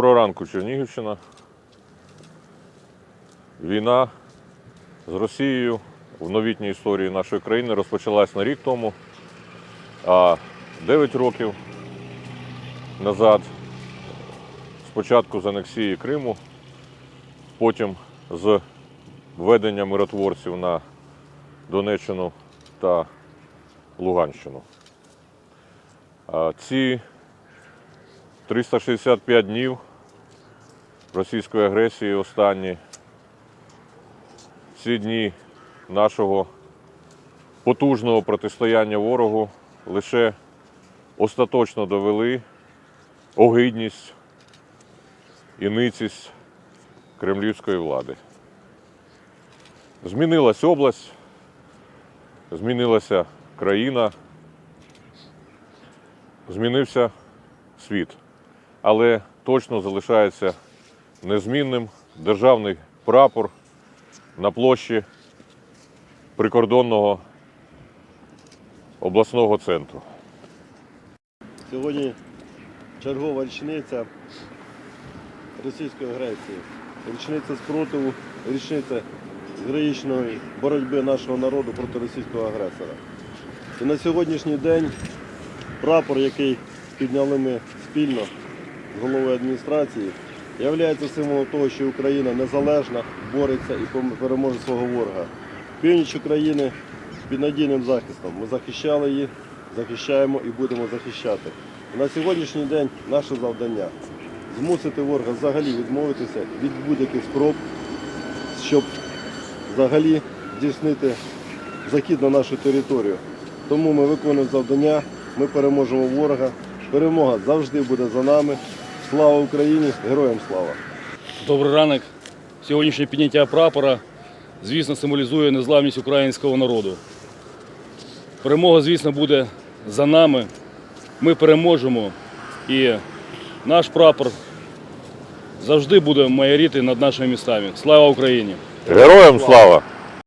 ранку, Чернігівщина. Війна з Росією в новітній історії нашої країни розпочалась на рік тому, а 9 років назад, спочатку з анексії Криму, потім з введення миротворців на Донеччину та Луганщину. Ці 365 днів російської агресії останні ці дні нашого потужного протистояння ворогу лише остаточно довели огидність і ницість кремлівської влади. Змінилась область, змінилася країна, змінився світ, але точно залишається незмінним державний прапор на площі прикордонного обласного центру. Сьогодні чергова річниця російської агресії, річниця спротиву, річниця героїчної боротьби нашого народу проти російського агресора. І на сьогоднішній день прапор, який підняли ми спільно головою адміністрації, є символом того, що Україна незалежна, бореться і переможе свого ворога. Північ України під надійним захистом. Ми захищали її, захищаємо і будемо захищати. На сьогоднішній день наше завдання змусити ворога взагалі відмовитися від будь-яких спроб, щоб взагалі здійснити захід на нашу територію. Тому ми виконуємо завдання, ми переможемо ворога. Перемога завжди буде за нами. Слава Україні! Героям слава! Добрий ранок. Сьогоднішнє підняття прапора, звісно, символізує незламність українського народу. Перемога, звісно, буде за нами. Ми переможемо. І наш прапор завжди буде майоріти над нашими містами. Слава Україні! Героям слава!